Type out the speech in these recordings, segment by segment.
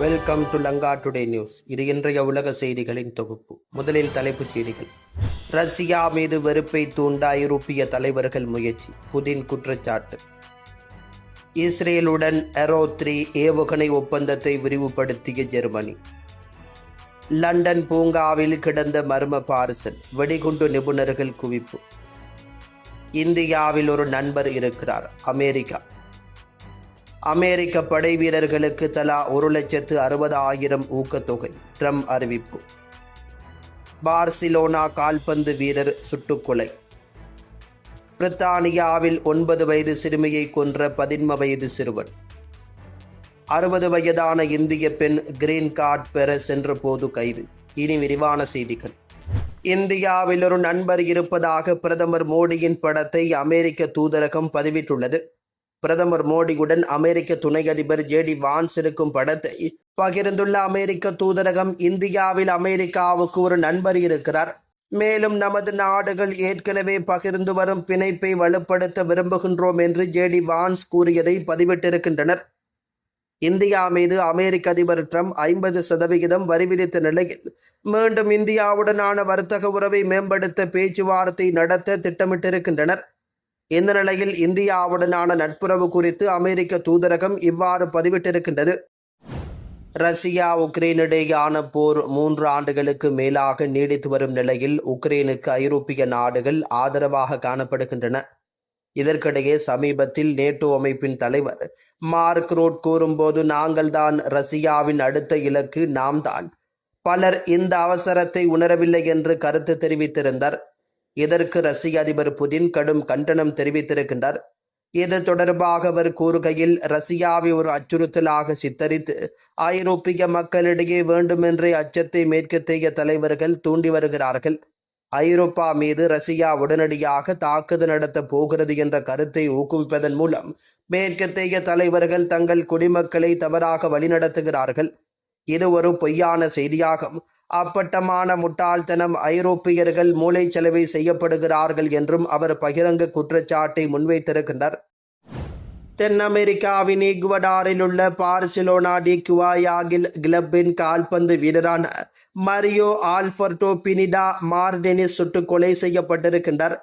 Welcome to Lanka today news இது இன்றைய உலக செய்திகளின் தொகுப்பு. முதலில் தலைப்புச் செய்திகள். ரஷ்யா மீது வெறுப்பை தூண்ட ஐரோப்பிய தலைவர்கள் முயற்சி. புதின் குற்றச்சாட்டு. இஸ்ரேலுடன் எரோ த்ரீ ஏவுகணை ஒப்பந்தத்தை விரிவுபடுத்திய ஜெர்மனி. லண்டன் பூங்காவில் கிடந்த மர்ம பார்சல். வெடிகுண்டு நிபுணர்கள் குவிப்பு. இந்தியாவில் ஒரு நண்பர் இருக்கிறார் அமெரிக்கா. அமெரிக்க படை வீரர்களுக்கு தலா ஒரு லட்சத்து அறுபதாயிரம் ஊக்கத்தொகை. ட்ரம்ப் அறிவிப்பு. பார்சிலோனா கால்பந்து வீரர் சுட்டுக்கொலை. பிரித்தானியாவில் ஒன்பது வயது சிறுமியை கொன்ற பதின்ம வயது சிறுவன். அறுபது வயதான இந்திய பெண் கிரீன் கார்டு பெற சென்றபோது கைது. இனி விரிவான செய்திகள். இந்தியாவில் ஒரு நண்பர் இருப்பதாக பிரதமர் மோடியின் படத்தை அமெரிக்க தூதரகம் பதிவிட்டுள்ளது. பிரதமர் மோடியுடன் அமெரிக்க துணை அதிபர் ஜேடி வான்ஸ் இருக்கும் படத்தை பகிர்ந்துள்ள அமெரிக்க தூதரகம் இந்தியாவில் அமெரிக்காவுக்கு ஒரு நண்பர் இருக்கிறார். மேலும் நமது நாடுகள் ஏற்கனவே பகிர்ந்து வரும் பிணைப்பை வலுப்படுத்த விரும்புகின்றோம் என்று ஜேடி வான்ஸ் கூறியதை பதிவிட்டிருக்கின்றனர். இந்தியா மீது அமெரிக்க அதிபர் ட்ரம்ப் ஐம்பது சதவிகிதம் வரி விதித்த நிலையில் மீண்டும் இந்தியாவுடனான வர்த்தக உறவை மேம்படுத்த பேச்சுவார்த்தை நடத்த திட்டமிட்டிருக்கின்றனர். இந்த நிலையில் இந்தியாவுடனான நட்புறவு குறித்து அமெரிக்க தூதரகம் இவ்வாறு பதிவிட்டிருக்கின்றது. ரஷ்யா உக்ரைன் இடையேயான போர் மூன்று ஆண்டுகளுக்கு மேலாக நீடித்து வரும் நிலையில் உக்ரைனுக்கு ஐரோப்பிய நாடுகள் ஆதரவாக காணப்படுகின்றன. இதற்கிடையே சமீபத்தில் நேட்டோ அமைப்பின் தலைவர் மார்க் ரோட் கூறும்போது நாங்கள்தான் ரஷ்யாவின் அடுத்த இலக்கு நாம் தான் பலர் இந்த அவசரத்தை உணரவில்லை என்று கருத்து தெரிவித்திருந்தார். இதற்கு ரஷ்ய அதிபர் புதின் கடும் கண்டனம் தெரிவித்திருக்கின்றார்? இது தொடர்பாக அவர் கூறுகையில் ரஷ்யாவை ஒரு அச்சுறுத்தலாக சித்தரித்து ஐரோப்பிய மக்களிடையே வேண்டுமென்றே அச்சத்தை மேற்கத்தைய தலைவர்கள் தூண்டி வருகிறார்கள். ஐரோப்பா மீது ரஷ்யா உடனடியாக தாக்குதல் நடத்தப் போகிறது என்ற கருத்தை ஊக்குவிப்பதன் மூலம் மேற்கத்தைய தலைவர்கள் தங்கள் குடிமக்களை தவறாக வழிநடத்துகிறார்கள். இது ஒரு பொய்யான செய்தியாகும். அப்பட்டமான முட்டாள்தனம் ஐரோப்பியர்கள் மூளை செலவை செய்யப்படுகிறார்கள் என்றும் அவர் பகிரங்க குற்றச்சாட்டை முன்வைத்திருக்கின்றார் தென் அமெரிக்காவின் ஈக்வடாரில் உள்ள பார்சிலோனா டி குவாயாகில் கிளப்பின் கால்பந்து வீரரான மரியோ ஆல்பர்டோ பினிடா மார்டெனிஸ் சுட்டு கொலை செய்யப்பட்டிருக்கின்றார்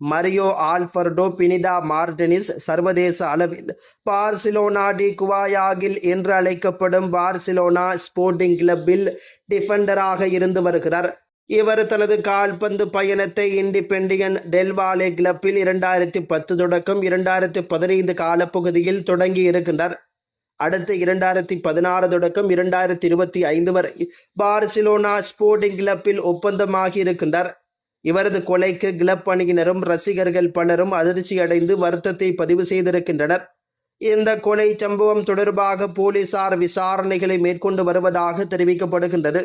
மரியோ ஆல்ஃபர்டோ பினிடா மார்டெனிஸ் சர்வதேச அளவில் பார்சிலோனா டி குவாயாகில் என்று அழைக்கப்படும் பார்சிலோனா ஸ்போர்ட்டிங் கிளப்பில் டிஃபெண்டராக இருந்து வருகிறார். இவர் தனது கால்பந்து பயணத்தை இண்டிபெண்டியன் டெல்வாலே கிளப்பில் இரண்டாயிரத்தி பத்து தொடக்கம் இரண்டாயிரத்தி பதினைந்து காலப்பகுதியில் தொடங்கி இருக்கின்றார். அடுத்து இரண்டாயிரத்தி பதினாறு தொடக்கம் இரண்டாயிரத்தி இருபத்தி ஐந்து வரை பார்சிலோனா ஸ்போர்ட்டிங் கிளப்பில் ஒப்பந்தமாகி இருக்கின்றார். இவரது கொலைக்கு கிளப் அணியினரும் ரசிகர்கள் பலரும் அதிர்ச்சி அடைந்து வருத்தத்தை பதிவு செய்திருக்கின்றனர். இந்த கொலை சம்பவம் தொடர்பாக போலீசார் விசாரணைகளை மேற்கொண்டு வருவதாக தெரிவிக்கப்படுகின்றது.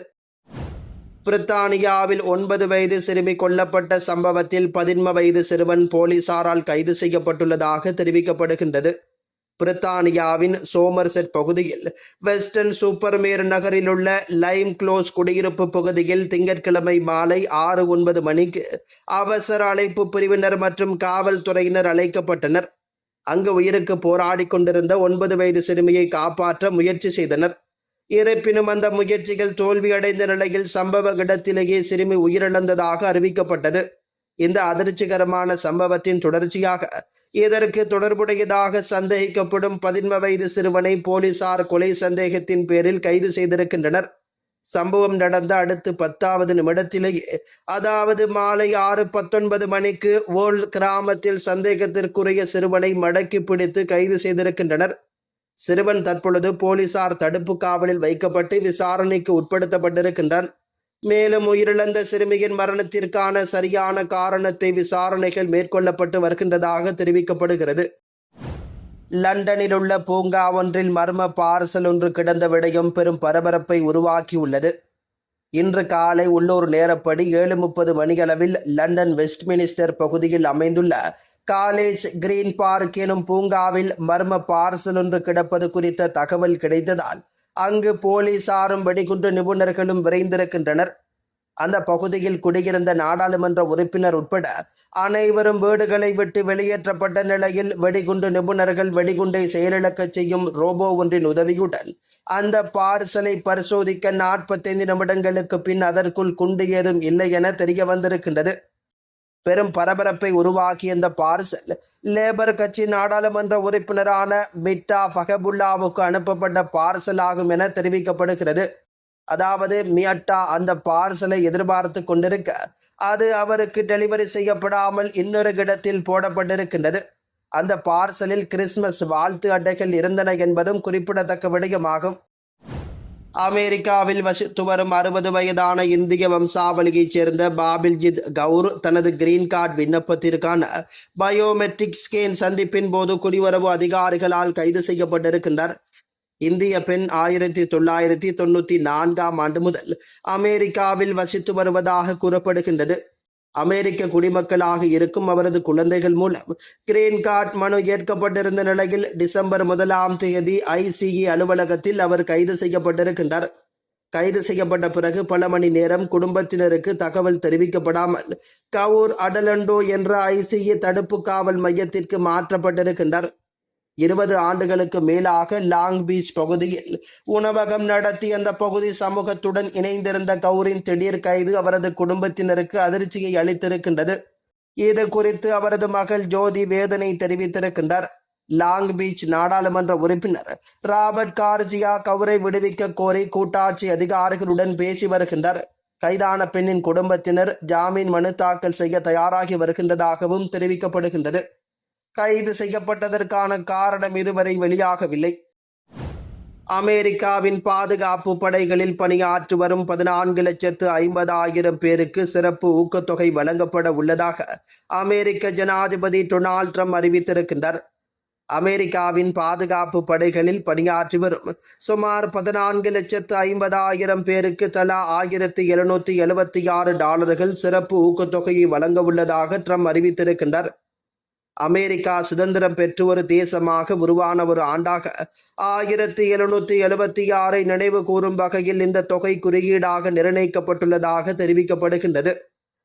பிரித்தானியாவில் ஒன்பது வயது சிறுமி கொல்லப்பட்ட சம்பவத்தில் பதின்ம வயது சிறுவன் போலீசாரால் கைது செய்யப்பட்டுள்ளதாக தெரிவிக்கப்படுகின்றது. பிரித்தானியாவின் சோமர்செட் பகுதியில் வெஸ்டர்ன் சூப்பர்மேர் நகரில் உள்ள லைம் க்ளோஸ் குடியிருப்பு பகுதியில் திங்கட்கிழமை மாலை ஆறு ஒன்பது மணிக்கு அவசர அழைப்பு பிரிவினர் மற்றும் காவல்துறையினர் அழைக்கப்பட்டனர். அங்கு உயிருக்கு போராடி கொண்டிருந்த ஒன்பது வயது சிறுமியை காப்பாற்ற முயற்சி செய்தனர். இருப்பினும் அந்த முயற்சிகள் தோல்வியடைந்த நிலையில் சம்பவ இடத்திலேயே சிறுமி உயிரிழந்ததாக அறிவிக்கப்பட்டது. இந்த அதிர்ச்சிகரமான சம்பவத்தின் தொடர்ச்சியாக இதற்கு தொடர்புடையதாக சந்தேகிக்கப்படும் பதின்ம வயது சிறுவனை போலீசார் கொலை சந்தேகத்தின் பேரில் கைது செய்திருக்கின்றனர். சம்பவம் நடந்த அடுத்து பத்தாவது நிமிடத்திலேயே அதாவது மாலை ஆறு பத்தொன்பது மணிக்கு ஓல் கிராமத்தில் சந்தேகத்திற்குரிய சிறுவனை மடக்கி பிடித்து கைது செய்திருக்கின்றனர். சிறுவன் தற்பொழுது போலீசார் தடுப்பு காவலில் வைக்கப்பட்டு விசாரணைக்கு உட்படுத்தப்பட்டிருக்கின்றான். மேலும் உயிரிழந்த சிறுமியின் மரணத்திற்கான சரியான காரணத்தை விசாரணைகள் மேற்கொள்ளப்பட்டு வருகின்றதாக தெரிவிக்கப்படுகிறது. லண்டனில் உள்ள பூங்கா ஒன்றில் மர்ம பார்சல் ஒன்று கிடந்த விடயம் பெரும் பரபரப்பை உருவாக்கியுள்ளது. இன்று காலை உள்ளூர் நேரப்படி ஏழு முப்பது மணியளவில் லண்டன் வெஸ்ட்மினிஸ்டர் பகுதியில் அமைந்துள்ள காலேஜ் கிரீன் பார்க் எனும் பூங்காவில் மர்ம பார்சல் ஒன்று கிடப்பது குறித்த தகவல் கிடைத்ததால் அங்கு போலீசாரும் வெடிகுண்டு நிபுணர்களும் விரைந்திருக்கின்றனர். அந்த பகுதியில் குடியிருந்த நாடாளுமன்ற உறுப்பினர் உட்பட அனைவரும் வீடுகளை விட்டு வெளியேற்றப்பட்ட நிலையில் வெடிகுண்டு நிபுணர்கள் வெடிகுண்டை செயலிழக்கச் செய்யும் ரோபோ ஒன்றின் உதவியுடன் அந்த பார்சலை பரிசோதிக்க நாற்பத்தைந்து நிமிடங்களுக்கு பின் அதற்குள் குண்டு ஏதும் இல்லை என தெரிய வந்திருக்கின்றது பெரும் பரபரப்பை உருவாக்கிய இந்த பார்சல் லேபர் கட்சி நாடாளுமன்ற உறுப்பினரான மிட்டா ஃபஹபுல்லாவுக்கு அனுப்பப்பட்ட பார்சல் ஆகும் என தெரிவிக்கப்படுகிறது. அதாவது மியட்டா அந்த பார்சலை எதிர்பார்த்து கொண்டிருக்க அது அவருக்கு டெலிவரி செய்யப்படாமல் இன்னொரு இடத்தில் போடப்பட்டிருக்கின்றது. அந்த பார்சலில் கிறிஸ்மஸ் வாழ்த்து அட்டைகள் இருந்தன என்பதும் குறிப்பிடத்தக்க விடயமாகும். அமெரிக்காவில் வசித்து வரும் அறுபது வயதான இந்திய வம்சாவளியைச் சேர்ந்த பாபில்ஜித் கவுர் தனது கிரீன் கார்டு விண்ணப்பத்திற்கான பயோமெட்ரிக் ஸ்கேன் சந்திப்பின் போது குடிவரவு அதிகாரிகளால் கைது செய்யப்பட்டிருக்கின்றார். இந்திய பெண் ஆயிரத்தி தொள்ளாயிரத்தி தொண்ணூத்தி நான்காம் ஆண்டு முதல் அமெரிக்காவில் வசித்து வருவதாக கூறப்படுகின்றது. அமெரிக்க குடிமக்களாக இருக்கும் அவரது குழந்தைகள் மூலம் கிரீன் கார்டு மனு ஏற்கப்பட்டிருந்த நிலையில் டிசம்பர் முதலாம் தேதி ஐசிஇ அலுவலகத்தில் அவர் கைது செய்யப்பட்டிருக்கின்றார். கைது செய்யப்பட்ட பிறகு பல மணி நேரம் குடும்பத்தினருக்கு தகவல் தெரிவிக்கப்படாமல் கவுர் அடலண்டோ என்ற ஐசிஇ தடுப்பு காவல் மையத்திற்கு மாற்றப்பட்டிருக்கின்றார். இருபது ஆண்டுகளுக்கு மேலாக லாங் பீச் பகுதியில் உணவகம் நடத்தி அந்த பகுதி சமூகத்துடன் இணைந்திருந்த கவுரின் திடீர் கைது அவரது குடும்பத்தினருக்கு அதிர்ச்சியை அளித்திருக்கின்றது. இது குறித்து அவரது மகள் ஜோதி வேதனை தெரிவித்திருக்கின்றார். லாங் பீச் நாடாளுமன்ற உறுப்பினர் ராபர்ட் கார்ஜியா கவுரை விடுவிக்க கோரி கூட்டாட்சி அதிகாரிகளுடன் பேசி வருகின்றார். கைதான பெண்ணின் குடும்பத்தினர் ஜாமீன் மனு தாக்கல் செய்ய தயாராகி வருகின்றதாகவும் தெரிவிக்கப்படுகின்றது. கைது செய்யப்பட்டதற்கான காரணம் இதுவரை வெளியாகவில்லை. அமெரிக்காவின் பாதுகாப்பு படைகளில் பணியாற்றி வரும் பதினான்கு லட்சத்து ஐம்பதாயிரம் பேருக்கு சிறப்பு ஊக்கத்தொகை வழங்கப்பட உள்ளதாக அமெரிக்க ஜனாதிபதி டொனால்ட் ட்ரம்ப் அறிவித்திருக்கின்றார். அமெரிக்காவின் பாதுகாப்பு படைகளில் பணியாற்றி வரும் சுமார் பதினான்கு லட்சத்து ஐம்பதாயிரம் பேருக்கு தலா ஆயிரத்தி எழுநூத்தி எழுபத்தி ஆறு டாலர்கள் சிறப்பு ஊக்கத்தொகையை வழங்க உள்ளதாக ட்ரம்ப் அறிவித்திருக்கின்றார். அமெரிக்கா சுதந்திரம் பெற்று ஒரு தேசமாக உருவான ஒரு ஆண்டாக. ஆயிரத்தி எழுநூத்தி எழுபத்தி ஆறை நினைவு கூறும் வகையில் இந்த தொகை குறியீடாக நிர்ணயிக்கப்பட்டுள்ளதாக தெரிவிக்கப்படுகின்றது.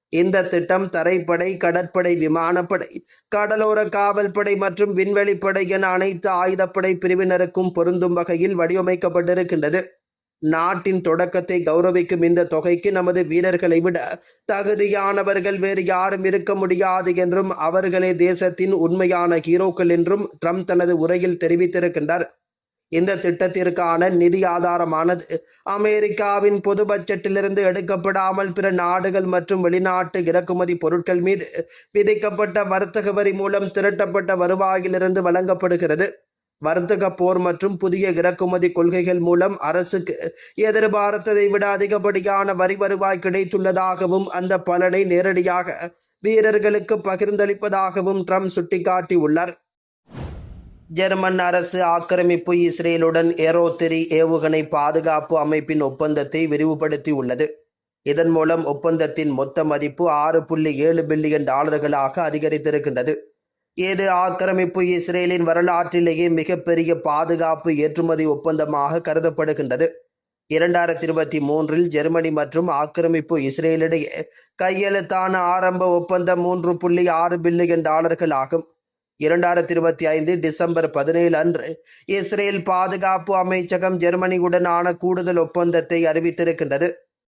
இந்த திட்டம் தரைப்படை கடற்படை விமானப்படை கடலோர காவல்படை மற்றும் விண்வெளிப்படை என அனைத்து ஆயுதப்படை பிரிவினருக்கும் பொருந்தும் வகையில் வடிவமைக்கப்பட்டிருக்கின்றது. நாட்டின் தொடக்கத்தை கௌரவிக்கும் இந்த தொகைக்கு நமது வீரர்களை விட தகுதியானவர்கள் வேறு யாரும் இருக்க முடியாது என்றும் அவர்களே தேசத்தின் உண்மையான ஹீரோக்கள் என்றும் ட்ரம்ப் தனது உரையில் தெரிவித்திருக்கின்றார். இந்த திட்டத்திற்கான நிதி ஆதாரமானது அமெரிக்காவின் பொது பட்ஜெட்டிலிருந்து எடுக்கப்படாமல் பிற நாடுகள் மற்றும் வெளிநாட்டு இறக்குமதி பொருட்கள் மீது விதிக்கப்பட்ட வர்த்தக வரி மூலம் திரட்டப்பட்ட வருவாயிலிருந்து வழங்கப்படுகிறது. வர்த்தக போர் மற்றும் புதிய இறக்குமதி கொள்கைகள் மூலம் அரசுக்கு எதிர்பார்த்ததை விட அதிகப்படியான வரி வருவாய் கிடைத்துள்ளதாகவும் அந்த பலனை நேரடியாக வீரர்களுக்கு பகிர்ந்தளிப்பதாகவும் ட்ரம்ப் சுட்டிக்காட்டியுள்ளார். ஜெர்மன் அரசு ஆக்கிரமிப்பு இஸ்ரேலுடன் ஏரோத்திரி ஏவுகணை பாதுகாப்பு அமைப்பின் ஒப்பந்தத்தை விரிவுபடுத்தியுள்ளது. இதன் மூலம் ஒப்பந்தத்தின் மொத்த மதிப்பு ஆறு புள்ளி ஏழு பில்லியன் டாலர்களாக அதிகரித்திருக்கின்றது. இது ஆக்கிரமிப்பு இஸ்ரேலின் வரலாற்றிலேயே மிகப்பெரிய பாதுகாப்பு ஏற்றுமதி ஒப்பந்தமாக கருதப்படுகின்றது. இரண்டாயிரத்தி இருபத்தி மூன்றில் ஜெர்மனி மற்றும் ஆக்கிரமிப்பு இஸ்ரேலிடையே கையெழுத்தான ஆரம்ப ஒப்பந்தம் மூன்று புள்ளி ஆறு பில்லியன் டாலர்கள் ஆகும். இரண்டாயிரத்தி இருபத்தி ஐந்து டிசம்பர் பதினேழு அன்று இஸ்ரேல் பாதுகாப்பு அமைச்சகம் ஜெர்மனியுடனான கூடுதல் ஒப்பந்தத்தை அறிவித்திருக்கின்றது.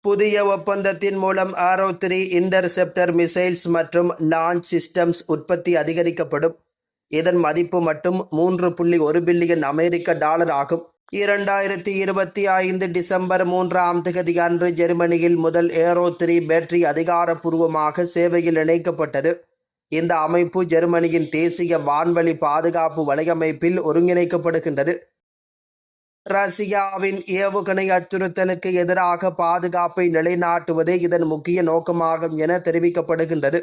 புதிய ஒப்பந்தத்தின் மூலம் ஆரோ த்ரீ இன்டர்செப்டர் மிசைல்ஸ் மற்றும் லான்ச் சிஸ்டம்ஸ் உற்பத்தி அதிகரிக்கப்படும். இதன் மதிப்பு மட்டும் மூன்று புள்ளி ஒரு பில்லியன் அமெரிக்க டாலர் ஆகும். இரண்டாயிரத்தி இருபத்தி ஐந்து டிசம்பர் மூன்றாம் தேதி அன்று ஜெர்மனியில் முதல் ஏரோ த்ரீ பேட்டரி அதிகாரப்பூர்வமாக சேவையில் இணைக்கப்பட்டது. இந்த அமைப்பு ஜெர்மனியின் தேசிய வான்வழி பாதுகாப்பு வலையமைப்பில் ஒருங்கிணைக்கப்படுகின்றது. ரஷ்யாவின் ஏவுகணை அச்சுறுத்தலுக்கு எதிராக பாதுகாப்பை நிலைநாட்டுவதே இதன் முக்கிய நோக்கமாகும் என தெரிவிக்கப்படுகின்றது.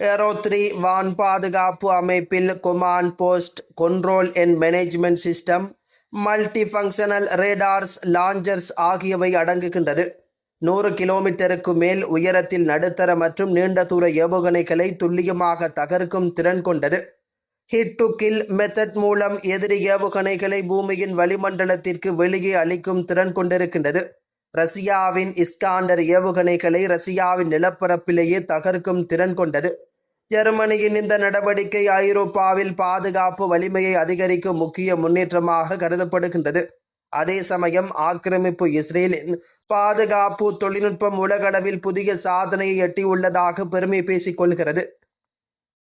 ஏரோ த்ரீ வான் பாதுகாப்பு அமைப்பில் command post control and management system multi functional radars launchers ஆகியவை அடங்குகின்றது. நூறு கிலோமீட்டருக்கு மேல் உயரத்தில் நடுத்தர மற்றும் நீண்ட தூர ஏவுகணைகளை துல்லியமாக தகர்க்கும் திறன் கொண்டது. ஹிட் டு கில் மெத்தட் மூலம் எதிரி ஏவுகணைகளை பூமியின் வளிமண்டலத்திற்கு வெளியே அளிக்கும் திறன் கொண்டிருக்கின்றது. ரஷ்யாவின் இஸ்காண்டர் ஏவுகணைகளை ரஷ்யாவின் நிலப்பரப்பிலேயே தகர்க்கும் திறன் கொண்டது. ஜெர்மனியின் இந்த நடவடிக்கை ஐரோப்பாவில் பாதுகாப்பு வலிமையை அதிகரிக்கும் முக்கிய முன்னேற்றமாக கருதப்படுகின்றது. அதே சமயம் ஆக்கிரமிப்பு இஸ்ரேலின் பாதுகாப்பு தொழில்நுட்பம் உலகளவில் புதிய சாதனையை எட்டியுள்ளதாக பெருமை பேசிக் கொள்கிறது